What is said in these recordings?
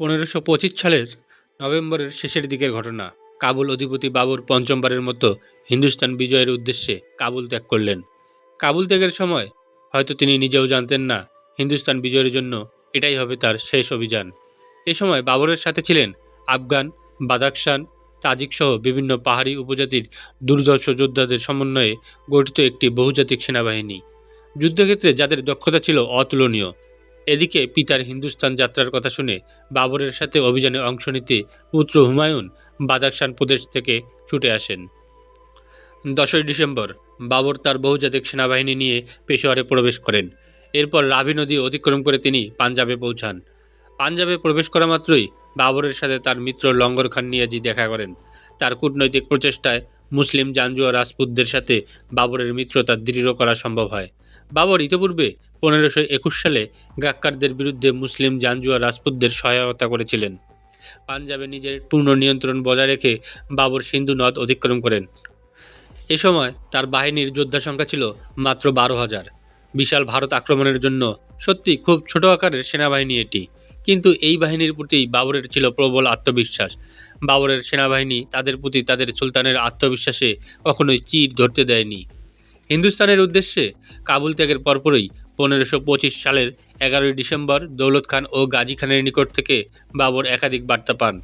পনেরোশো পঁচিশ সালের নভেম্বরের শেষের দিকের ঘটনা। কাবুল অধিপতি বাবর পঞ্চমবারের মতো হিন্দুস্তান বিজয়ের উদ্দেশ্যে কাবুল ত্যাগ করলেন। কাবুল ত্যাগের সময় হয়তো তিনি নিজেও জানতেন না হিন্দুস্তান বিজয়ের জন্য এটাই হবে তার শেষ অভিযান। এ সময় বাবরের সাথে ছিলেন আফগান বাদাকশান তাজিক সহ বিভিন্ন পাহাড়ি উপজাতির দুর্ধর্ষ যোদ্ধাদের সমন্বয়ে গঠিত একটি বহুজাতিক সেনাবাহিনী। যুদ্ধক্ষেত্রে যাদের দক্ষতা ছিল অতুলনীয় এদিকে পিতার হিন্দুস্তান যাত্রার কথা শুনে বাবরের সাথে অভিযানে অংশ নিতে পুত্র হুমায়ুন বাদাকশান প্রদেশ থেকে ছুটে আসেন। দশই ডিসেম্বর, বাবর তার বহুজাতিক সেনাবাহিনী নিয়ে পেশোয়ারে প্রবেশ করেন। এরপর রাভি নদী অতিক্রম করে তিনি পাঞ্জাবে পৌঁছান। পাঞ্জাবে প্রবেশ করা মাত্রই বাবরের সাথে তার মিত্র লঙ্গর খান নিয়াজি দেখা করেন। তার কূটনৈতিক প্রচেষ্টায় মুসলিম জাঞ্জুয়া রাজপুতদের সাথে বাবরের মিত্রতা দৃঢ় করা সম্ভব হয়। বাবর, ইতিপূর্বে পনেরোশো একুশ সালে গাক্কারদের বিরুদ্ধে মুসলিম জাঞ্জুয়া রাজপুতদের সহায়তা করেছিলেন। পাঞ্জাবে নিজের পূর্ণ নিয়ন্ত্রণ বজায় রেখে বাবর সিন্ধু নদ অতিক্রম করেন। এ সময় তার বাহিনীর যোদ্ধা সংখ্যা ছিল মাত্র বারো হাজার। বিশাল ভারত আক্রমণের জন্য সত্যি খুব ছোট আকারের সেনাবাহিনী এটি, কিন্তু এই বাহিনীর প্রতি বাবরের ছিল প্রবল আত্মবিশ্বাস। বাবরের সেনাবাহিনী তাদের প্রতি তাদের সুলতানের আত্মবিশ্বাসে কখনোই চির ধরতে দেয়নি। হিন্দুস্তানের উদ্দেশ্যে কাবুল ত্যাগের পরপরই পনেরোশো পঁচিশ সালের এগারোই ডিসেম্বর দৌলত খান ও গাজী খানের নিকট থেকে বাবর একাধিক বার্তা পান।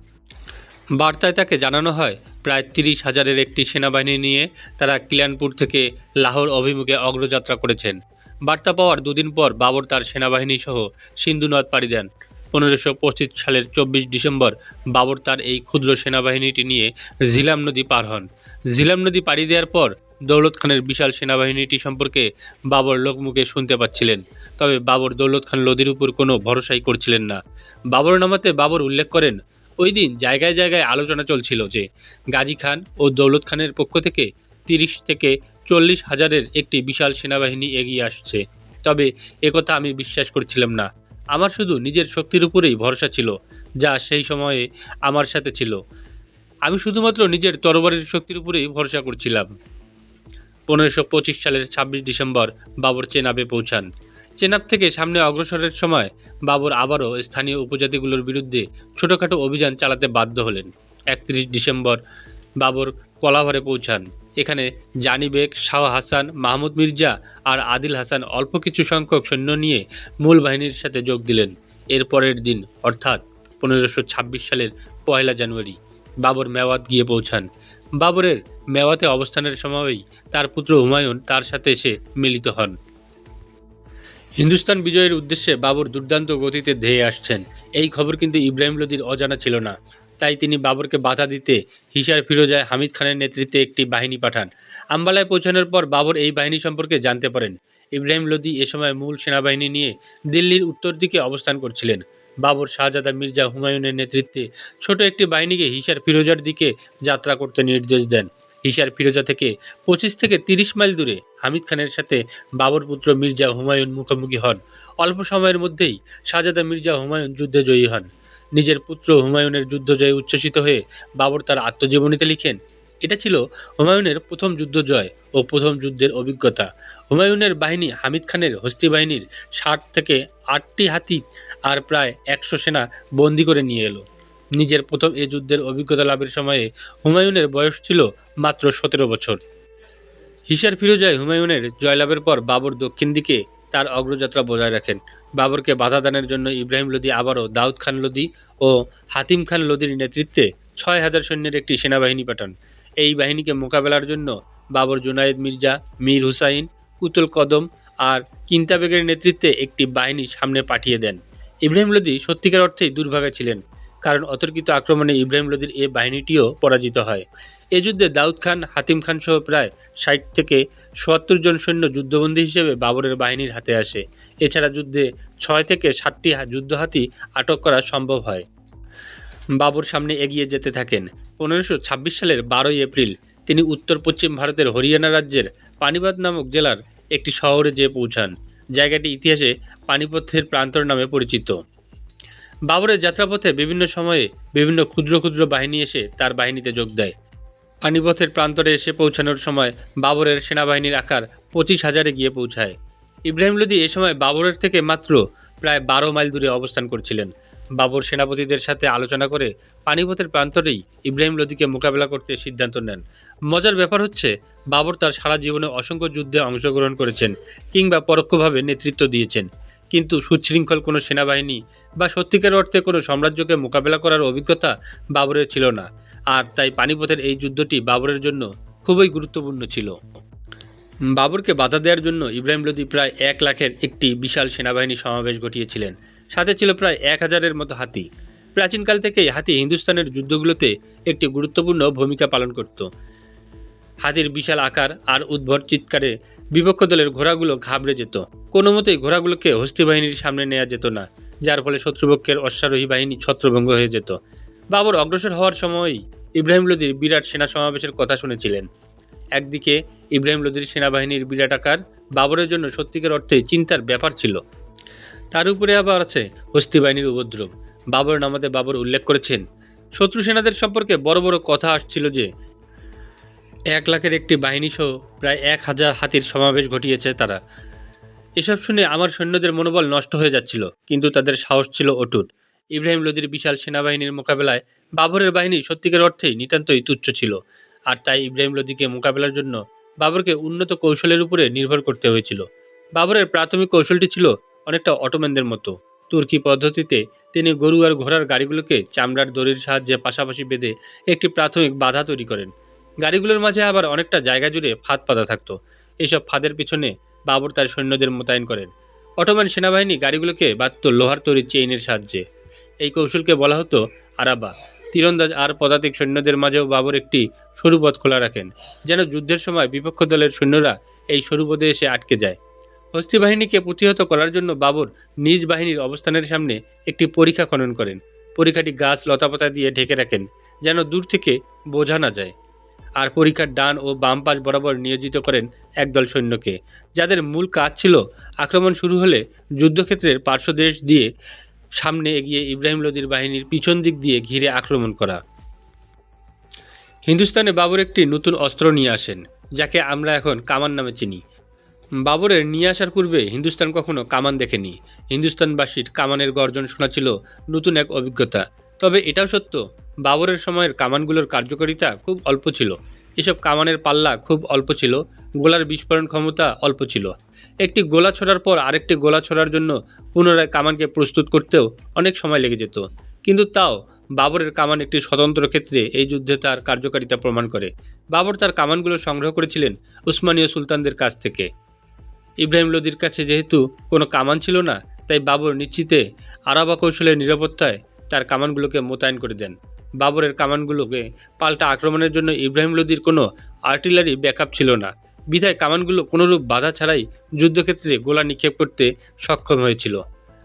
বার্তায় তাকে জানানো হয়, প্রায় তিরিশ হাজারের একটি সেনাবাহিনী নিয়ে তারা কিলানপুর থেকে লাহোর অভিমুখে অগ্রযাত্রা করেছেন। বার্তা পাওয়ার দুদিন পর বাবর তার সেনাবাহিনী সহ সিন্ধু নদ পাড়ি দেন। পনেরোশো পঁচিশ সালের চব্বিশ ডিসেম্বর বাবর তার এই ক্ষুদ্র সেনাবাহিনীটি নিয়ে ঝিলাম নদী পার হন। ঝিলাম নদী পাড়ি দেওয়ার পর দৌলত খানের বিশাল সেনাবাহিনীটি সম্পর্কে বাবর লোকমুখে শুনতে পাচ্ছিলেন। তবে বাবর দৌলত খান লোদির উপর কোনো ভরসাই করছিলেন না। বাবর নামাতে বাবর উল্লেখ করেন, ওই দিন জায়গায় জায়গায় আলোচনা চলছিল যে গাজী খান ও দৌলত খানের পক্ষ থেকে তিরিশ থেকে চল্লিশ হাজারের একটি বিশাল সেনাবাহিনী এগিয়ে আসছে। তবে একথা আমি বিশ্বাস করছিলাম না। আমার শুধু নিজের শক্তির উপরেই ভরসা ছিল, যা সেই সময়ে আমার সাথে ছিল। আমি শুধুমাত্র নিজের তরবারের শক্তির উপরেই ভরসা করছিলাম। পনেরোশো সালের ছাব্বিশ ডিসেম্বর বাবর চেনাবে পৌঁছান। চেনাব থেকে সামনে অগ্রসরের সময় বাবর আবারও স্থানীয় উপজাতিগুলোর বিরুদ্ধে ছোটোখাটো অভিযান চালাতে বাধ্য হলেন। একত্রিশ ডিসেম্বর বাবর কলাভরে পৌঁছান। এখানে জানি বেগ, শাহ হাসান, মাহমুদ মির্জা আর আদিল হাসান অল্প কিছু সংখ্যক সৈন্য নিয়ে মূল বাহিনীর সাথে যোগ দিলেন। এর পরের দিন, অর্থাৎ পনেরোশো সালের পয়লা জানুয়ারি, বাবর মেওয়াত গিয়ে পৌঁছান। বাবরের মেওয়াতে অবস্থানের সময়ই তার পুত্র হুমায়ুন তার সাথে এসে মিলিত হন। হিন্দুস্তান বিজয়ের উদ্দেশ্যে বাবর দুর্দান্ত গতিতে ধেয়ে আসছেন। এই খবর কিন্তু ইব্রাহিম লোদির অজানা ছিল না। তাই তিনি বাবরকে বাধা দিতে হিসার ফিরোজায় হামিদ খানের নেতৃত্বে একটি বাহিনী পাঠান। আম্বালায় পৌঁছানোর পর বাবর এই বাহিনী সম্পর্কে জানতে পারেন। ইব্রাহিম লোদি এ সময় মূল সেনাবাহিনী নিয়ে দিল্লির উত্তর দিকে অবস্থান করছিলেন। বাবর শাহজাদা মির্জা হুমায়ুনের নেতৃত্বে ছোট একটি বাহিনীকে হিসার ফিরোজার দিকে যাত্রা করতে নির্দেশ দেন। হিসার ফিরোজা থেকে পঁচিশ থেকে তিরিশ মাইল দূরে হামিদ খানের সাথে বাবর পুত্র মির্জা হুমায়ুন মুখোমুখি হন। অল্প সময়ের মধ্যেই শাহজাদা মির্জা হুমায়ুন যুদ্ধে জয়ী হন। নিজের পুত্র হুমায়ুনের যুদ্ধজয়ে উচ্ছ্বসিত হয়ে বাবর তার আত্মজীবনীতে লিখেন। এটা ছিল হুমায়ুনের প্রথম যুদ্ধ জয় ও প্রথম যুদ্ধের অভিজ্ঞতা। হুমায়ুনের বাহিনী হামিদ খানের হস্তি বাহিনীর ষাট থেকে আটটি হাতি আর প্রায় একশো সেনা বন্দি করে নিয়ে এলো। নিজের প্রথম এ যুদ্ধের অভিজ্ঞতা লাভের সময়ে হুমায়ুনের বয়স ছিল মাত্র সতেরো বছর। হিসার ফিরোজায় হুমায়ুনের জয়লাভের পর বাবর দক্ষিণ দিকে তার অগ্রযাত্রা বজায় রাখেন। বাবরকে বাধা দানের জন্য ইব্রাহিম লোদি আবারও দাউদ খান লোদি ও হাতিম খান লোদির নেতৃত্বে ছয় হাজার সৈন্যের একটি সেনাবাহিনী পাঠান। এই বাহিনীকে মোকাবেলার জন্য বাবর জুনায়েদ মির্জা, মীর হুসাইন, কুতুল কদম আর কিন্তাবেগের নেতৃত্বে একটি বাহিনী সামনে পাঠিয়ে দেন। ইব্রাহিম লোদি সত্যিকার অর্থেই দুর্ভাগা ছিলেন। কারণ অতর্কিত আক্রমণে ইব্রাহিম লোদির এ বাহিনীটিও পরাজিত হয়। এ যুদ্ধে দাউদ খান, হাতিম খান সহ প্রায় ষাট থেকে সত্তর জন সৈন্য যুদ্ধবন্দী হিসেবে বাবরের বাহিনীর হাতে আসে। এছাড়া যুদ্ধে ছয় থেকে ষাটটি যুদ্ধহাতি আটক করা সম্ভব হয়। বাবর সামনে এগিয়ে যেতে থাকেন। পনেরোশো ছাব্বিশ সালের বারোই এপ্রিল তিনি উত্তর পশ্চিম ভারতের হরিয়ানা রাজ্যের পানিপত নামক জেলার একটি শহরে যেয়ে পৌঁছান। জায়গাটি ইতিহাসে পানিপথের প্রান্তর নামে পরিচিত। বাবরের যাত্রাপথে বিভিন্ন সময়ে বিভিন্ন ক্ষুদ্র ক্ষুদ্র বাহিনী এসে তার বাহিনীতে যোগ দেয়। পানিপথের প্রান্তরে এসে পৌঁছানোর সময় বাবরের সেনাবাহিনীর আকার পঁচিশ হাজারে গিয়ে পৌঁছায়। ইব্রাহিম লোদি এ সময় বাবরের থেকে মাত্র প্রায় বারো মাইল দূরে অবস্থান করছিলেন। বাবর সেনাপতিদের সাথে আলোচনা করে পানিপথের প্রান্তরেই ইব্রাহিম লোদিকে মোকাবেলা করতে সিদ্ধান্ত নেন। মজার ব্যাপার হচ্ছে, বাবর তার সারা জীবনে অসংখ্য যুদ্ধে অংশগ্রহণ করেছেন কিংবা পরোক্ষভাবে নেতৃত্ব দিয়েছেন। কিন্তু সুশৃঙ্খল কোনো সেনাবাহিনী বা সত্যিকার অর্থে কোনো সাম্রাজ্যকে মোকাবেলা করার অভিজ্ঞতা বাবরের ছিল না। আর তাই পানিপথের এই যুদ্ধটি বাবরের জন্য খুবই গুরুত্বপূর্ণ ছিল। বাবরকে বাধা দেওয়ার জন্য ইব্রাহিম লোদি প্রায় এক লাখের একটি বিশাল সেনাবাহিনী সমাবেশ ঘটিয়েছিলেন। সাথে ছিল প্রায় এক হাজারের মতো হাতি। প্রাচীনকাল থেকেই হাতি হিন্দুস্তানের যুদ্ধগুলোতে একটি গুরুত্বপূর্ণ ভূমিকা পালন করত। হাতির বিশাল আকার আর উদ্ভট চিৎকারে বিপক্ষ দলের ঘোড়াগুলো ঘাবড়ে যেত। কোনো মতেই ঘোড়াগুলোকে হস্তি বাহিনীর সামনে নেওয়া যেত না, যার ফলে শত্রুপক্ষের অশ্বারোহী বাহিনী ছত্রভঙ্গ হয়ে যেত। বাবর অগ্রসর হওয়ার সময়ই ইব্রাহিম লোদির বিরাট সেনা সমাবেশের কথা শুনেছিলেন। একদিকে ইব্রাহিম লোদির সেনাবাহিনীর বিরাট আকার বাবরের জন্য সত্যিকার অর্থে চিন্তার ব্যাপার ছিল। তার উপরে আবার আছে হস্তি বাহিনীর উপদ্রব। বাবর নামাতে বাবর উল্লেখ করেছেন, শত্রু সেনাদের সম্পর্কে বড় বড় কথা আসছিল যে এক লাখের একটি বাহিনী সহ প্রায় এক হাজার হাতির সমাবেশ ঘটিয়েছে তারা। এসব শুনে আমার সৈন্যদের মনোবল নষ্ট হয়ে যাচ্ছিল, কিন্তু তাদের সাহস ছিল অটুট। ইব্রাহিম লোদির বিশাল সেনাবাহিনীর মোকাবেলায় বাবরের বাহিনী সত্যিকার অর্থেই নিতান্তই তুচ্ছ ছিল, আর তাই ইব্রাহিম লোদিকে মোকাবেলার জন্য বাবরকে উন্নত কৌশলের উপরে নির্ভর করতে হয়েছিল। বাবরের প্রাথমিক কৌশলটি ছিল অনেকটা অটোম্যানদের মতো। তুর্কি পদ্ধতিতে তিনি গরু আর ঘোড়ার গাড়িগুলোকে চামড়ার দড়ির সাহায্যে পাশাপাশি বেঁধে একটি প্রাথমিক বাধা তৈরি করেন। গাড়িগুলোর মাঝে আবার অনেকটা জায়গা জুড়ে ফাঁদ পাতা থাকতো। এইসব ফাঁদের পিছনে বাবর তার সৈন্যদের মোতায়েন করেন। অটোম্যান সেনাবাহিনী গাড়িগুলোকে বাঁধত লোহার তৈরি চেইনের সাহায্যে। এই কৌশলকে বলা হতো আরাবা। তীরন্দাজ আর পদাতিক সৈন্যদের মাঝেও বাবর একটি সরু পথ খোলা রাখেন, যেন যুদ্ধের সময় বিপক্ষ দলের সৈন্যরা এই সরু পথে এসে আটকে যায়। হস্তি বাহিনীকে প্রতিহত করার জন্য বাবর নিজ বাহিনীর অবস্থানের সামনে একটি পরীক্ষা খনন করেন। পরীক্ষাটি গাছ লতাপাতা দিয়ে ঢেকে রাখেন, যেন দূর থেকে বোঝা না যায়। আর পরীক্ষার ডান ও বাম পাশ বরাবর নিয়োজিত করেন একদল সৈন্যকে। যাদের মূল কাজ ছিল আক্রমণ শুরু হলে যুদ্ধক্ষেত্রের পার্শ্বদেশ দিয়ে সামনে এগিয়ে ইব্রাহিম লোদির বাহিনীর পিছন দিক দিয়ে ঘিরে আক্রমণ করা। হিন্দুস্তানে বাবর একটি নতুন অস্ত্র নিয়ে আসেন, যাকে আমরা এখন কামান নামে চিনি। বাবরের নিয়ে আসার পূর্বে হিন্দুস্তান কখনো কামান দেখেনি। হিন্দুস্তানবাসীর কামানের গর্জন শোনা ছিল নতুন এক অভিজ্ঞতা। তবে এটাও সত্য বাবরের সময়ের কামানগুলোর কার্যকারিতা খুব অল্প ছিল। এসব কামানের পাল্লা খুব অল্প ছিল, গোলার বিস্ফোরণ ক্ষমতা অল্প ছিল। একটি গোলা ছোড়ার পর আরেকটি গোলা ছোড়ার জন্য পুনরায় কামানকে প্রস্তুত করতেও অনেক সময় লেগে যেত। কিন্তু তাও বাবরের কামান একটি স্বতন্ত্র ক্ষেত্রে এই যুদ্ধে তার কার্যকারিতা প্রমাণ করে। বাবর তার কামানগুলো সংগ্রহ করেছিলেন উসমানীয় সুলতানদের কাছ থেকে। ইব্রাহিম লোদির কাছে যেহেতু কোনো কামান ছিল না, তাই বাবর নিশ্চিতে আরাবা কৌশলের নিরাপত্তায় তার কামানগুলোকে মোতায়েন করে দেন। বাবরের কামানগুলোকে। পাল্টা আক্রমণের জন্য ইব্রাহিম লোদির কোনো আর্টিলারি ব্যাকআপ ছিল না। বিধায় কামানগুলো কোনোরূপ বাধা ছাড়াই যুদ্ধক্ষেত্রে গোলা নিক্ষেপ করতে সক্ষম হয়েছিল।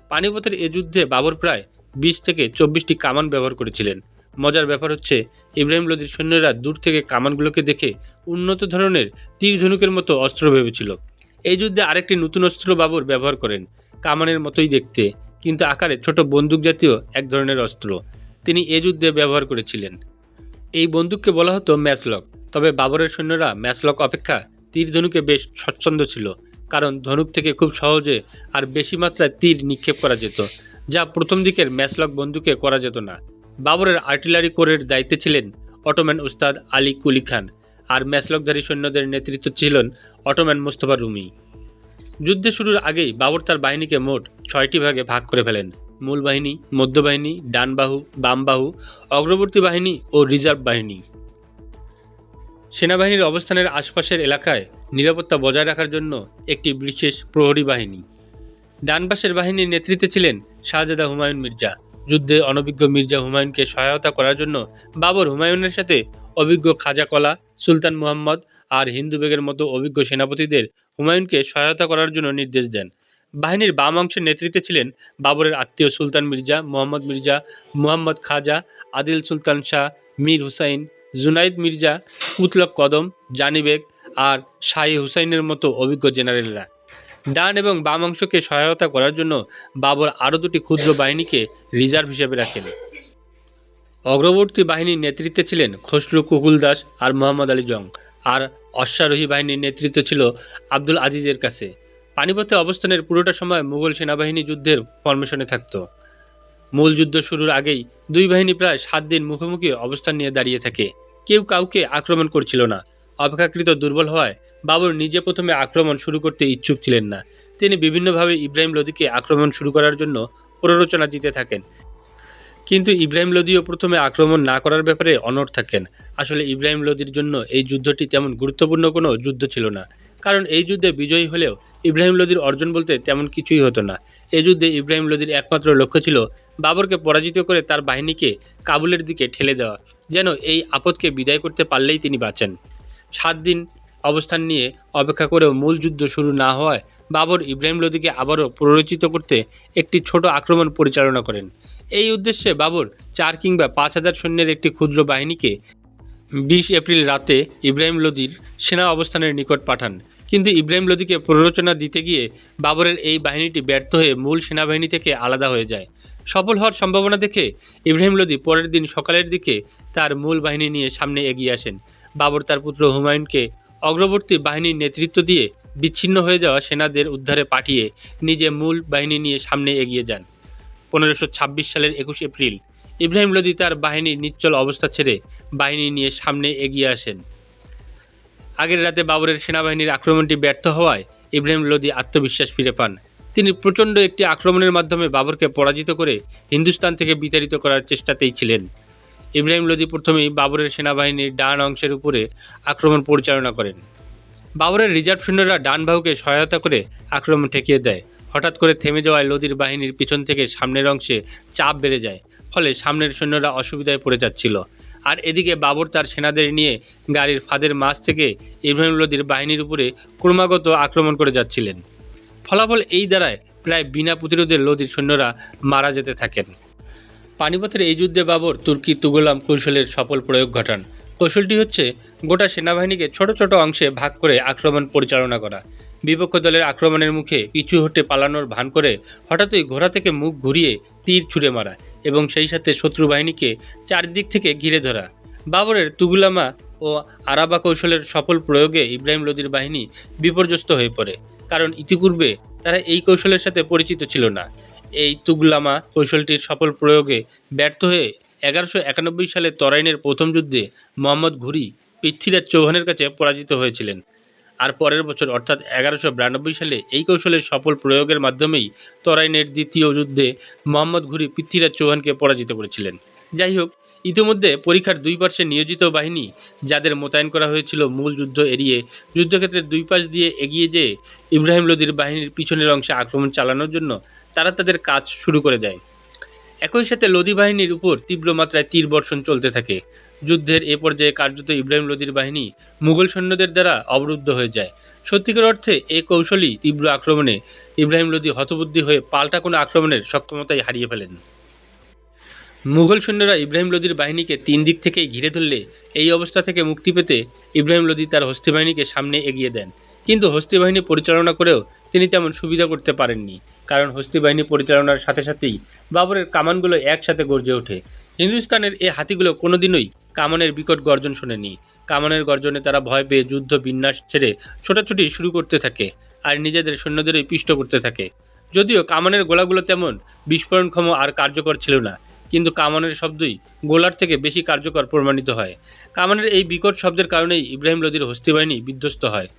পানিপথের এ যুদ্ধে বাবর প্রায় বিশ থেকে চব্বিশটি কামান ব্যবহার করেছিলেন। মজার ব্যাপার হচ্ছে, ইব্রাহিম লোদির সৈন্যরা দূর থেকে কামানগুলোকে দেখে উন্নত ধরনের তীর ধনুকের মতো অস্ত্র ভেবেছিল। এই যুদ্ধে আরেকটি নতুন অস্ত্র বাবর ব্যবহার করেন, কামানের মতোই দেখতে, কিন্তু আকারে ছোট বন্দুক জাতীয় এক ধরনের অস্ত্র। তিনি এ যুদ্ধে ব্যবহার করেছিলেন। এই বন্দুককে বলা হতো ম্যাচলক, তবে বাবরের সৈন্যরা ম্যাচলক অপেক্ষা তীর ধনুকে বেশ স্বচ্ছন্দ ছিল, কারণ ধনুক থেকে খুব সহজে আর বেশি মাত্রায় তীর নিক্ষেপ করা যেত, যা প্রথম দিকের ম্যাচলক বন্দুকে করা যেত না। বাবরের আর্টিলারি কোরের দায়িত্বে ছিলেন অটোম্যান উস্তাদ আলী কুলি খান, আর ম্যাচলকধারী সৈন্যদের নেতৃত্ব ছিলেন অটোম্যান মোস্তফা রুমি। যুদ্ধে শুরুর আগেই বাবর তার বাহিনীকে মোট ছয়টি ভাগে ভাগ করে ফেলেন। মূল বাহিনী মধ্যবাহিনী, ডানবাহু, বামবাহু, অগ্রবর্তী বাহিনী ও রিজার্ভ বাহিনী। সেনাবাহিনীর অবস্থানের আশপাশের এলাকায় নিরাপত্তা বজায় রাখার জন্য একটি বিশেষ প্রহরী বাহিনী। ডানপাশের বাহিনীর নেতৃত্বে ছিলেন শাহজাদা হুমায়ুন মির্জা। যুদ্ধে অনভিজ্ঞ মির্জা হুমায়ুনকে সহায়তা করার জন্য বাবর হুমায়ুনের সাথে অভিজ্ঞ খাজা কলা সুলতান মুহাম্মদ আর হিন্দু বেগের মতো অভিজ্ঞ সেনাপতিদের হুমায়ুনকে সহায়তা করার জন্য নির্দেশ দেন। বাহিনীর বাম অংশের নেতৃত্বে ছিলেন বাবরের আত্মীয় সুলতান মির্জা, মোহাম্মদ মির্জা, মুহাম্মদ খাজা, আদিল সুলতান শাহ, মীর হুসাইন, জুনাইদ মির্জা কুতলক কদম জানিবেগ আর শাহি হুসাইনের মতো অভিজ্ঞ জেনারেলরা। ডান এবং বাম অংশকে সহায়তা করার জন্য বাবর আরও দুটি ক্ষুদ্র বাহিনীকে রিজার্ভ হিসেবে রাখেন। অগ্রবর্তী বাহিনীর নেতৃত্বে ছিলেন খসরু কুকুল দাস আর মোহাম্মদ আলী জং আর অশ্বারোহী বাহিনীর নেতৃত্ব ছিল আব্দুল আজিজের কাছে। পানিপথে অবস্থানের পুরোটা সময় মুঘল সেনাবাহিনী যুদ্ধের ফরমেশনে থাকত। মূল যুদ্ধ শুরুর আগেই দুই বাহিনী প্রায় সাত দিন মুখোমুখি অবস্থান নিয়ে দাঁড়িয়ে থাকে। কেউ কাউকে আক্রমণ করছিল না। অপেক্ষাকৃত দুর্বল হওয়ায় বাবর নিজে প্রথমে আক্রমণ শুরু করতে ইচ্ছুক ছিলেন না। তিনি বিভিন্নভাবে ইব্রাহিম লোদিকে আক্রমণ শুরু করার জন্য প্ররোচনা দিতে থাকেন। কিন্তু ইব্রাহিম লোদিও প্রথমে আক্রমণ না করার ব্যাপারে অনড় থাকেন। আসলে ইব্রাহিম লোদির জন্য এই যুদ্ধটি তেমন গুরুত্বপূর্ণ কোনো যুদ্ধ ছিল না। কারণ এই যুদ্ধে বিজয়ী হলেও ইব্রাহিম লোদির অর্জন বলতে তেমন কিছুই হতো না। এই যুদ্ধে ইব্রাহিম লোদির একমাত্র লক্ষ্য ছিল বাবরকে পরাজিত করে তার বাহিনীকে কাবুলের দিকে ঠেলে দেওয়া, যেন এই আপদকে বিদায় করতে পারলেই তিনি বাঁচেন। সাত দিন অবস্থান নিয়ে অপেক্ষা করেও মূল যুদ্ধ শুরু না হওয়ায় বাবর ইব্রাহিম লোদিকে আবারও প্ররোচিত করতে একটি ছোট আক্রমণ পরিচালনা করেন। এই উদ্দেশ্যে বাবর চার কিংবা পাঁচ হাজার সৈন্যের একটি ক্ষুদ্র বাহিনীকে বিশ এপ্রিল রাতে ইব্রাহিম লোদির সেনা অবস্থানের নিকট পাঠান। কিন্তু ইব্রাহিম লোদিকে প্ররোচনা দিতে গিয়ে বাবরের এই বাহিনীটি ব্যর্থ হয়ে মূল সেনাবাহিনী থেকে আলাদা হয়ে যায়। সফল হওয়ার সম্ভাবনা দেখে ইব্রাহিম লোদি পরের দিন সকালের দিকে তার মূল বাহিনী নিয়ে সামনে এগিয়ে আসেন। বাবর তার পুত্র হুমায়ুনকে অগ্রবর্তী বাহিনীর নেতৃত্ব দিয়ে বিচ্ছিন্ন হয়ে যাওয়া সেনাদের উদ্ধারে পাঠিয়ে নিজে মূল বাহিনী নিয়ে সামনে এগিয়ে যান। পনেরোশো সালের একুশ এপ্রিল ইব্রাহিম লোদি তার বাহিনীর নিশ্চল অবস্থা ছেড়ে বাহিনী নিয়ে সামনে এগিয়ে আসেন। আগের রাতে বাবরের সেনাবাহিনীর আক্রমণটি ব্যর্থ হওয়ায় ইব্রাহিম লোদি আত্মবিশ্বাস ফিরে পান। তিনি প্রচণ্ড একটি আক্রমণের মাধ্যমে বাবরকে পরাজিত করে হিন্দুস্তান থেকে বিতাড়িত করার চেষ্টাতেই ছিলেন। ইব্রাহিম লোদি প্রথমেই বাবরের সেনাবাহিনীর ডান অংশের উপরে আক্রমণ পরিচালনা করেন। বাবরের রিজার্ভ সৈন্যরা ডান বাহুকে সহায়তা করে আক্রমণ ঠেকিয়ে দেয়। হঠাৎ করে থেমে যাওয়ায় লোদির বাহিনীর পিছন থেকে সামনের অংশে চাপ বেড়ে যায়। ফলে সামনের সৈন্যরা অসুবিধায় পড়ে যাচ্ছিল। আর এদিকে বাবর তার সেনাদের নিয়ে গাড়ির ফাঁদের মাঝ থেকে ইব্রাহিম লোদির বাহিনীর উপরে ক্রমাগত আক্রমণ করে যাচ্ছিলেন। ফলাফল এই দ্বারায় প্রায় বিনা প্রতিরোধে লোদির সৈন্যরা মারা যেতে থাকেন। পানিপথের এই যুদ্ধে বাবর, তুর্কি তুগলাম কৌশলের সফল প্রয়োগ ঘটান। কৌশলটি হচ্ছে গোটা সেনাবাহিনীকে ছোট ছোট অংশে ভাগ করে আক্রমণ পরিচালনা করা। বিপক্ষ দলের আক্রমণের মুখে পিছু হটে পালানোর ভান করে হঠাৎই ঘোড়া থেকে মুখ ঘুরিয়ে তীর ছুঁড়ে মারা এবং সেই সাথে শত্রু বাহিনীকে চারদিক থেকে ঘিরে ধরা। বাবরের তুগুলামা ও আরাবা কৌশলের সফল প্রয়োগে ইব্রাহিম লোদির বাহিনী বিপর্যস্ত হয়ে পড়ে, কারণ ইতিপূর্বে তারা এই কৌশলের সাথে পরিচিত ছিল না। এই তুগলামা কৌশলটির সফল প্রয়োগে ব্যর্থ হয়ে এগারোশো একানব্বই সালে তরাইনের প্রথম যুদ্ধে মোহাম্মদ ঘুরি পৃথ্বীরাজ চৌহানের কাছে পরাজিত হয়েছিলেন। আর পরের বছর, অর্থাৎ এগারোশো বিরানব্বই সালে, এই কৌশলের সফল প্রয়োগের মাধ্যমেই তরাইনের দ্বিতীয় যুদ্ধে মোহাম্মদ ঘুরি পৃথ্বীরাজ চৌহানকে পরাজিত করেছিলেন। যাই হোক, ইতিমধ্যে পরীক্ষার দুই পার্শ্বে নিয়োজিত বাহিনী, যাদের মোতায়েন করা হয়েছিল মূল যুদ্ধ এড়িয়ে, যুদ্ধক্ষেত্রের দুই পাশ দিয়ে এগিয়ে যেয়ে ইব্রাহিম লোদির বাহিনীর পিছনের অংশে আক্রমণ চালানোর জন্য তারা তাদের কাজ শুরু করে দেয়। একই সাথে লোদি বাহিনীর উপর তীব্র মাত্রায় তীর বর্ষণ চলতে থাকে। যুদ্ধের এ পর্যায়ে কার্যত ইব্রাহিম লোদির বাহিনী মুঘল সৈন্যদের দ্বারা অবরুদ্ধ হয়ে যায়। সত্যিকার অর্থে এই কৌশলই তীব্র আক্রমণে ইব্রাহিম লোদি হতবুদ্ধি হয়ে পাল্টা কোনো আক্রমণের সক্ষমতাই হারিয়ে ফেলেন। মুঘল সৈন্যরা ইব্রাহিম লোদির বাহিনীকে তিন দিক থেকেই ঘিরে ধরলে এই অবস্থা থেকে মুক্তি পেতে ইব্রাহিম লোদি তার হস্তি বাহিনীকে সামনে এগিয়ে দেন। কিন্তু হস্তি বাহিনী পরিচালনা করেও তিনি তেমন সুবিধা করতে পারেননি। কারণ হস্তি বাহিনী পরিচালনার সাথে সাথেই বাবরের কামানগুলো একসাথে গর্জে ওঠে। হিন্দুস্তানের এই হাতিগুলো কোনোদিনই কামানের বিকট গর্জন শোনেনি। কামানের গর্জনে তারা ভয় পেয়ে যুদ্ধ বিন্যাস ছেড়ে ছোটাছুটি শুরু করতে থাকে আর নিজেদের সৈন্যদেরই পিষ্ট করতে থাকে। যদিও কামানের গোলাগুলো তেমন বিস্ফোরণক্ষম আর কার্যকর ছিল না, কিন্তু কামানের শব্দই গোলার থেকে বেশি কার্যকর প্রমাণিত হয়। কামানের এই বিকট শব্দের কারণেই ইব্রাহিম লোদির হস্তি বাহিনী বিধ্বস্ত হয়।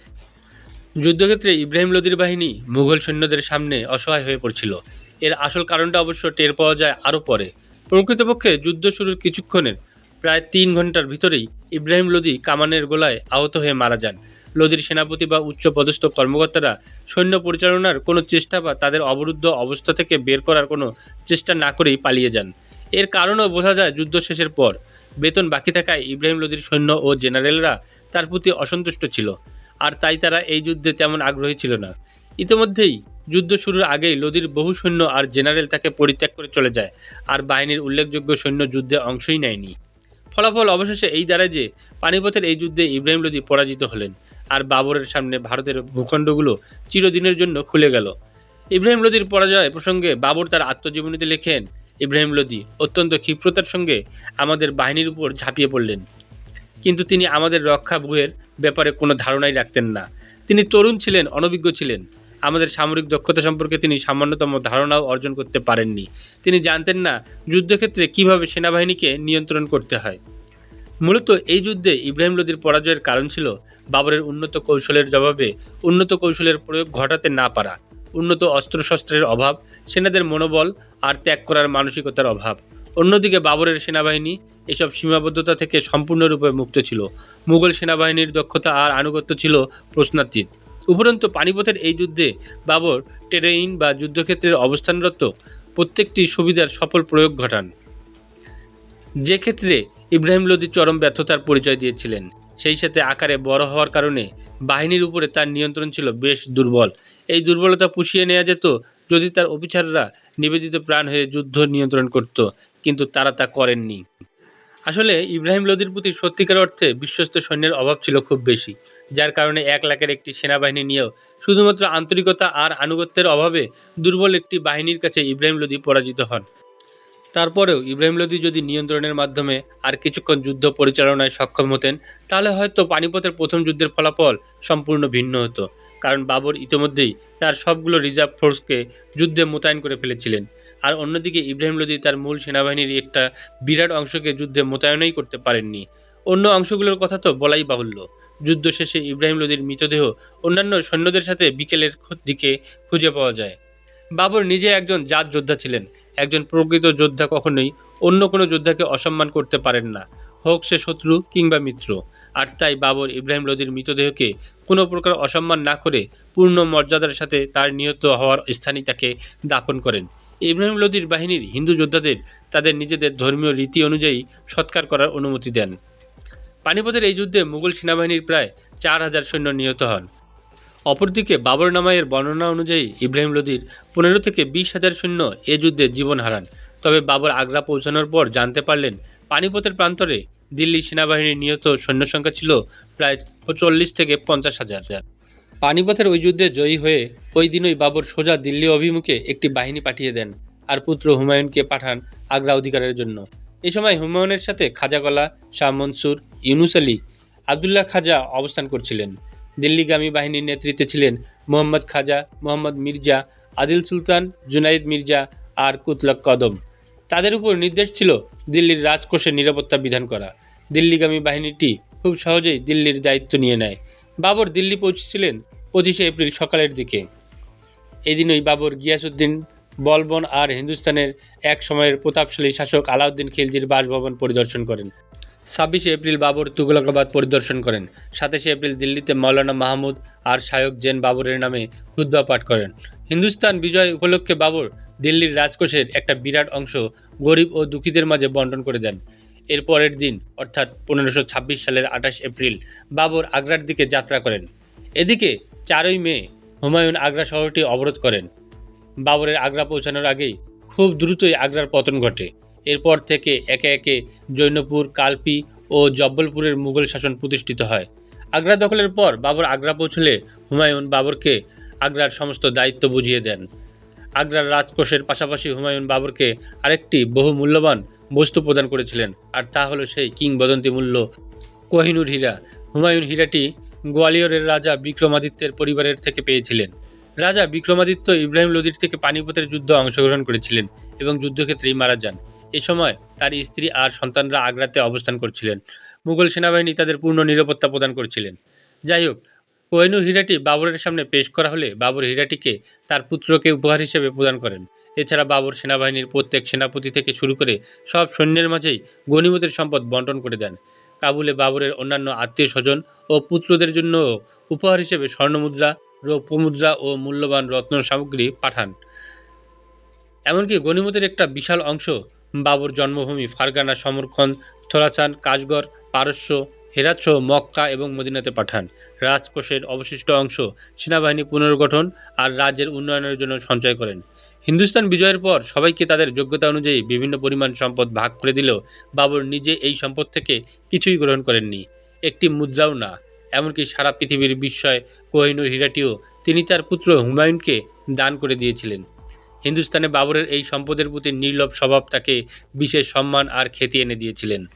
যুদ্ধক্ষেত্রে ইব্রাহিম লোদির বাহিনী মুঘল সৈন্যদের সামনে অসহায় হয়ে পড়ছিল। এর আসল কারণটা অবশ্য টের পাওয়া যায় আরও পরে। প্রকৃতপক্ষে যুদ্ধ শুরুর কিছুক্ষণের প্রায় তিন ঘণ্টার ভিতরেই ইব্রাহিম লোদি কামানের গোলায় আহত হয়ে মারা যান। লোদির সেনাপতি বা উচ্চ পদস্থ কর্মকর্তারা সৈন্য পরিচালনার কোনো চেষ্টা বা তাদের অবরুদ্ধ অবস্থা থেকে বের করার কোনো চেষ্টা না করেই পালিয়ে যান। এর কারণও বোঝা যায় যুদ্ধ শেষের পর বেতন বাকি থাকায় ইব্রাহিম লোদির সৈন্য ও জেনারেলরা তার প্রতি অসন্তুষ্ট ছিল। আর তাই তারা এই যুদ্ধে তেমন আগ্রহী ছিল না। ইতিমধ্যেই যুদ্ধ শুরুর আগেই লোদির বহু সৈন্য আর জেনারেল তাকে পরিত্যাগ করে চলে যায়, আর বাহিনীর উল্লেখযোগ্য সৈন্য যুদ্ধে অংশই নেয়নি। ফলাফল অবশেষে এই দাঁড়ায় যে পানিপথের এই যুদ্ধে ইব্রাহিম লোদি পরাজিত হলেন, আর বাবরের সামনে ভারতের ভূখণ্ডগুলো চিরদিনের জন্য খুলে গেল। ইব্রাহিম লোদির পরাজয় প্রসঙ্গে বাবর তার আত্মজীবনীতে লেখেন, ইব্রাহিম লোদি, অত্যন্ত ক্ষিপ্রতার সঙ্গে আমাদের বাহিনীর উপর ঝাঁপিয়ে পড়লেন। কিন্তু তিনি আমাদের রক্ষা বইয়ের ব্যাপারে কোনো ধারণাই রাখতেন না। তিনি তরুণ ছিলেন, অনভিজ্ঞ ছিলেন। আমাদের সামরিক দক্ষতা সম্পর্কে তিনি সামান্যতম ধারণাও অর্জন করতে পারেননি। তিনি জানতেন না যুদ্ধক্ষেত্রে কীভাবে সেনাবাহিনীকে নিয়ন্ত্রণ করতে হয়। মূলত এই যুদ্ধে ইব্রাহিম লোদির পরাজয়ের কারণ ছিল বাবরের উন্নত কৌশলের জবাবে উন্নত কৌশলের প্রয়োগ ঘটাতে না পারা, উন্নত অস্ত্রশস্ত্রের অভাব, সেনাদের মনোবল আর ত্যাগ করার মানসিকতার অভাব। অন্যদিকে বাবরের সেনাবাহিনী এসব সীমাবদ্ধতা থেকে সম্পূর্ণরূপে মুক্ত ছিল। মুঘল সেনাবাহিনীর দক্ষতা আর আনুগত্য ছিল প্রশ্নাতীত। উপরন্তু পানিপথের এই যুদ্ধে বাবর, টেরেইন বা যুদ্ধক্ষেত্রের অবস্থানরত প্রত্যেকটি সুবিধার সফল প্রয়োগ ঘটান। যে ক্ষেত্রে ইব্রাহিম লোদি চরম ব্যর্থতার পরিচয় দিয়েছিলেন, সেই সাথে আকারে বড় হওয়ার কারণে বাহিনীর উপরে তার নিয়ন্ত্রণ ছিল বেশ দুর্বল। এই দুর্বলতা পুষিয়ে নেওয়া যেত যদি তার অফিসাররা নিবেদিত প্রাণ হয়ে যুদ্ধ নিয়ন্ত্রণ করত, কিন্তু তারা তা করেননি। আসলে ইব্রাহিম লোদির প্রতি সত্যিকার অর্থে বিশ্বস্ত সৈন্যের অভাব ছিল খুব বেশি, যার কারণে এক লাখের একটি সেনাবাহিনী নিয়েও শুধুমাত্র আন্তরিকতা আর আনুগত্যের অভাবে দুর্বল একটি বাহিনীর কাছে ইব্রাহিম লোদি পরাজিত হন। তারপরেও ইব্রাহিম লোদি যদি নিয়ন্ত্রণের মাধ্যমে আর কিছুক্ষণ যুদ্ধ পরিচালনায় সক্ষম হতেন, তাহলে হয়তো পানিপথের প্রথম যুদ্ধের ফলাফল সম্পূর্ণ ভিন্ন হতো, কারণ বাবর ইতিমধ্যেই তার সবগুলো রিজার্ভ ফোর্সকে যুদ্ধে মোতায়েন করে ফেলেছিলেন। আর অন্যদিকে ইব্রাহিম লোদি তার মূল সেনাবাহিনীর একটা বিরাট অংশকে যুদ্ধে মোতায়েনই করতে পারেননি। অন্য অংশগুলোর কথা তো বলাই বাহুল্য। যুদ্ধ শেষে ইব্রাহিম লোদির মৃতদেহ অন্যান্য সৈন্যদের সাথে বিকেলের দিকে খুঁজে পাওয়া যায়। বাবর নিজে একজন জাত যোদ্ধা ছিলেন। একজন প্রকৃত যোদ্ধা কখনোই অন্য কোনো যোদ্ধাকে অসম্মান করতে পারেন না। হোক সে শত্রু কিংবা মিত্র। আর তাই বাবর ইব্রাহিম লোদির মৃতদেহকে কোনো প্রকার অসম্মান না করে পূর্ণ মর্যাদার সাথে তার নিহত হওয়ার স্থানেই তাকে দাপন করেন। ইব্রাহিম লোদির বাহিনীর হিন্দু যোদ্ধাদের তাদের নিজেদের ধর্মীয় রীতি অনুযায়ী সৎকার করার অনুমতি দেন। পানিপথের এই যুদ্ধে মুঘল সেনাবাহিনীর প্রায় চার হাজার সৈন্য নিহত হন। অপরদিকে বাবর নামায়ের বর্ণনা অনুযায়ী ইব্রাহিম লোদির পনেরো থেকে বিশ হাজার সৈন্য এ যুদ্ধে জীবন হারান। তবে বাবর আগ্রা পৌঁছানোর পর জানতে পারলেন, পানিপথের প্রান্তরে দিল্লি সেনাবাহিনীর নিহত সৈন্য সংখ্যা ছিল প্রায় চল্লিশ থেকে পঞ্চাশ হাজার। পানিপথের ওই যুদ্ধে জয়ী হয়ে ওই দিনই বাবর সোজা দিল্লি অভিমুখে একটি বাহিনী পাঠিয়ে দেন আর পুত্র হুমায়ুনকে পাঠান আগ্রা অধিকারের জন্য। এই সময় হুমায়ুনের সাথে খাজাগলা, শাহ মনসুর, ইউনুস আলী, আবদুল্লাহ খাজা অবস্থান করছিলেন। দিল্লিগামী বাহিনীর নেতৃত্বে ছিলেন মোহাম্মদ খাজা, মোহাম্মদ মির্জা, আদিল সুলতান, জুনাইদ মির্জা আর কুতলক কদম। তাদের উপর নির্দেশ ছিল দিল্লির রাজকোষের নিরাপত্তা বিধান করা। দিল্লিগামী বাহিনীটি খুব সহজেই দিল্লির দায়িত্ব নিয়ে নেয়। বাবর দিল্লি পৌঁছেছিলেন পঁচিশে এপ্রিল সকালের দিকে। এদিনই বাবর গিয়াসুদ্দিন বলবন আর হিন্দুস্তানের এক সময়ের প্রতাপশালী শাসক আলাউদ্দিন খিলজির বাসভবন পরিদর্শন করেন। ছাব্বিশে এপ্রিল বাবর তুগলকাবাদ পরিদর্শন করেন। সাতাশে এপ্রিল দিল্লিতে মৌলানা মাহমুদ আর শায়ক জেন বাবরের নামে খুদ্া পাঠ করেন। হিন্দুস্তান বিজয় উপলক্ষে বাবর দিল্লির রাজকোষের একটা বিরাট অংশ গরিব ও দুঃখীদের মাঝে বন্টন করে দেন। এর পরের দিন, অর্থাৎ পনেরোশো সালের আঠাশ এপ্রিল, বাবর আগ্রার দিকে যাত্রা করেন। এদিকে চারই মে হুমায়ুন আগ্রা শহরটি অবরোধ করেন। বাবরের আগ্রা পৌঁছানোর আগেই খুব দ্রুতই আগ্রার পতন ঘটে। এরপর থেকে একে একে জৈনপুর, কালপি ও জব্বলপুরের মুঘল শাসন প্রতিষ্ঠিত হয়। আগ্রা দখলের পর বাবর আগ্রা পৌঁছলে হুমায়ুন বাবরকে আগ্রার সমস্ত দায়িত্ব বুঝিয়ে দেন। আগ্রার রাজকোষের পাশাপাশি হুমায়ুন বাবরকে আরেকটি বহু মূল্যবান বস্তু প্রদান করেছিলেন। আর তা হলো সেই কিংবদন্তি মূল্য কোহিনুর হীরা। হুমায়ুন হীরাটি গোয়ালিয়রের রাজা বিক্রমাদিত্যের পরিবারের থেকে পেয়েছিলেন। রাজা বিক্রমাদিত্য ইব্রাহিম লোদির থেকে পানিপথের যুদ্ধ অংশগ্রহণ করেছিলেন এবং যুদ্ধক্ষেত্রেই মারা যান। এ সময় তার স্ত্রী আর সন্তানরা আগ্রাতে অবস্থান করছিলেন। মুঘল সেনাবাহিনী তাদের পূর্ণ নিরাপত্তা প্রদান করছিলেন। যাই হোক, কোহিনুর হীরাটি বাবরের সামনে পেশ করা হলে বাবর হীরাটিকে তার পুত্রকে উপহার হিসেবে প্রদান করেন। এছাড়া বাবর সেনাবাহিনীর প্রত্যেক সেনাপতি থেকে শুরু করে সব সৈন্যের মাঝেই গণিমতের সম্পদ বন্টন করে দেন। কাবুলে বাবরের অন্যান্য আত্মীয় স্বজন ও পুত্রদের জন্য উপহার হিসেবে স্বর্ণমুদ্রা রৌপ্য মুদ্রা ও মূল্যবান রত্ন সামগ্রী পাঠান। এমনকি গণিমতের একটা বিশাল অংশ বাবর জন্মভূমি ফারগানা, সমরখন্দ থোরাসান কাশগড়, পারস্য, হেরাত সহ মক্কা এবং মদিনাতে পাঠান। রাজকোষের অবশিষ্ট অংশ সেনাবাহিনী পুনর্গঠন আর রাজ্যের উন্নয়নের জন্য সঞ্চয় করেন। হিন্দুস্তান বিজয়ের পর সবাইকে তাদের যোগ্যতা অনুযায়ী বিভিন্ন পরিমাণ সম্পদ ভাগ করে দিলেও বাবর নিজে এই সম্পদ থেকে কিছুই গ্রহণ করেননি। একটি মুদ্রাও না। এমনকি সারা পৃথিবীর বিস্ময় কোহিনুর হীরাটিও তিনি তার পুত্র হুমায়ুনকে দান করে দিয়েছিলেন। হিন্দুস্তানে বাবরের এই সম্পদের প্রতি নির্লভ স্বভাব তাকে বিশেষ সম্মান আর খ্যাতি এনে দিয়েছিলেন।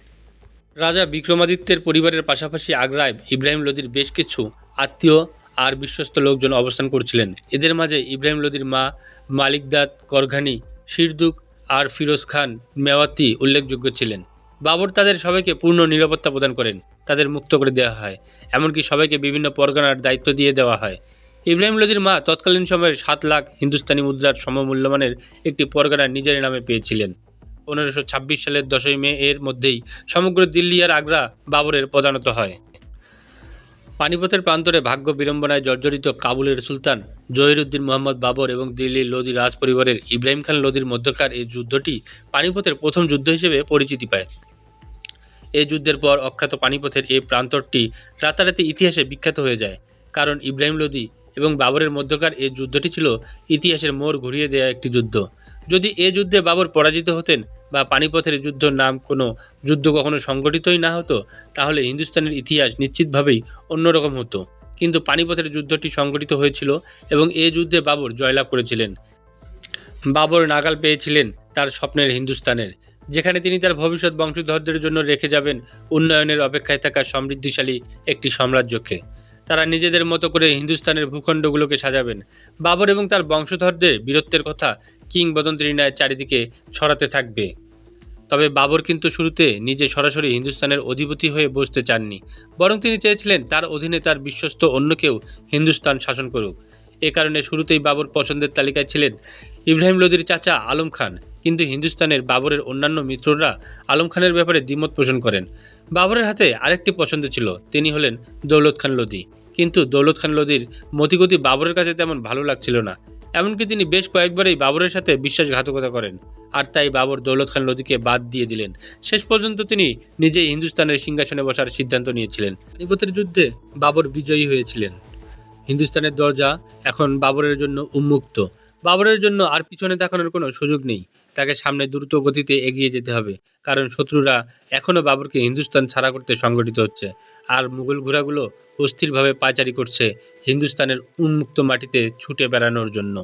রাজা বিক্রমাদিত্যের পরিবারের পাশাপাশি আগ্রায় ইব্রাহিম লোদির বেশ কিছু আত্মীয় আর বিশ্বস্ত লোকজন অবস্থান করছিলেন। এদের মাঝে ইব্রাহিম লোদির মা মালিকদাদ করঘানি শিরদুক আর ফিরোজ খান মেওয়াতি উল্লেখযোগ্য ছিলেন। বাবর তাদের সবাইকে পূর্ণ নিরাপত্তা প্রদান করেন, তাদের মুক্ত করে দেওয়া হয়। এমনকি সবাইকে বিভিন্ন পরগনার দায়িত্ব দিয়ে দেওয়া হয়। ইব্রাহিম লোদির মা তৎকালীন সময়ে সাত লাখ হিন্দুস্তানি মুদ্রার সমমূল্যমানের একটি পরগনা নিজের নামে পেয়েছিলেন। পনেরোশো সালের দশই মে এর মধ্যেই সমগ্র দিল্লি আর আগ্রা বাবরের প্রধানত হয়। পানিপথের প্রান্তরে ভাগ্য বিড়ম্বনায় জর্জরিত কাবুলের সুলতান জহিরুদ্দিন মোহাম্মদ বাবর এবং দিল্লির লোদি রাজ পরিবারের ইব্রাহিম খান লোদির মধ্যকার এই যুদ্ধটি পানিপথের প্রথম যুদ্ধ হিসেবে পরিচিতি পায়। এই যুদ্ধের পর অখ্যাত পানিপথের এই প্রান্তরটি রাতারাতি ইতিহাসে বিখ্যাত হয়ে যায়। কারণ ইব্রাহিম লোদি এবং বাবরের মধ্যকার এই যুদ্ধটি ছিল ইতিহাসের মোড় ঘুরিয়ে দেওয়া একটি যুদ্ধ। যদি এ যুদ্ধে বাবর পরাজিত হতেন বা পানিপথের যুদ্ধ নাম কোনো যুদ্ধ কখনো সংগঠিতই না হতো, তাহলে হিন্দুস্তানের ইতিহাস নিশ্চিতভাবেই অন্যরকম হতো। কিন্তু পানিপথের যুদ্ধটি সংগঠিত হয়েছিল এবং এ যুদ্ধে বাবর জয়লাভ করেছিলেন। বাবর নাগাল পেয়েছিলেন তার স্বপ্নের হিন্দুস্তানের, যেখানে তিনি তার ভবিষ্যৎ বংশধরদের জন্য রেখে যাবেন উন্নয়নের অপেক্ষায় থাকা সমৃদ্ধিশালী একটি সাম্রাজ্যকে। তারা নিজেদের মতো করে হিন্দুস্তানের ভূখণ্ডগুলোকে সাজাবেন। বাবর এবং তার বংশধরদের বীরত্বের কথা কিংবদন্তির ন্যায় চারিদিকে ছড়াতে থাকবে। তবে বাবর কিন্তু শুরুতে নিজে সরাসরি হিন্দুস্তানের অধিপতি হয়ে বসতে চাননি, বরং তিনি চেয়েছিলেন তার অধীনে তার বিশ্বস্ত অন্য কেউ হিন্দুস্তান শাসন করুক। এ কারণে শুরুতেই বাবর পছন্দের তালিকায় ছিলেন ইব্রাহিম লোদির চাচা আলম খান, কিন্তু হিন্দুস্তানের বাবরের অন্যান্য মিত্ররা আলম খানের ব্যাপারে দ্বিমত পোষণ করেন। বাবরের হাতে আরেকটি পছন্দ ছিল, তিনি হলেন দৌলত খান লোদি কিন্তু দৌলত খান লোদির মতিগতি বাবরের কাছে তেমন ভালো লাগছিল না। এমনকি তিনি বেশ কয়েকবারই বাবরের সাথে বিশ্বাসঘাতকতা করেন, আর তাই বাবর দৌলত খান লোদিকে বাদ দিয়ে দিলেন। শেষ পর্যন্ত তিনি নিজেই হিন্দুস্তানের সিংহাসনে বসার সিদ্ধান্ত নিয়েছিলেন। পানিপথের যুদ্ধে বাবর বিজয়ী হয়েছিলেন। হিন্দুস্তানের দরজা এখন বাবরের জন্য উন্মুক্ত। বাবরের জন্য আর পিছনে তাকানোর কোনো সুযোগ নেই। তাকে সামনে দ্রুত গতিতে এগিয়ে যেতে হবে। কারণ শত্রুরা এখনও বাবরকে হিন্দুস্তান ছাড়া করতে সংগঠিত হচ্ছে। আর মুঘল ঘোড়াগুলো অস্থিরভাবে পাচারি করছে হিন্দুস্তানের উন্মুক্ত মাটিতে ছুটে বেড়ানোর জন্য।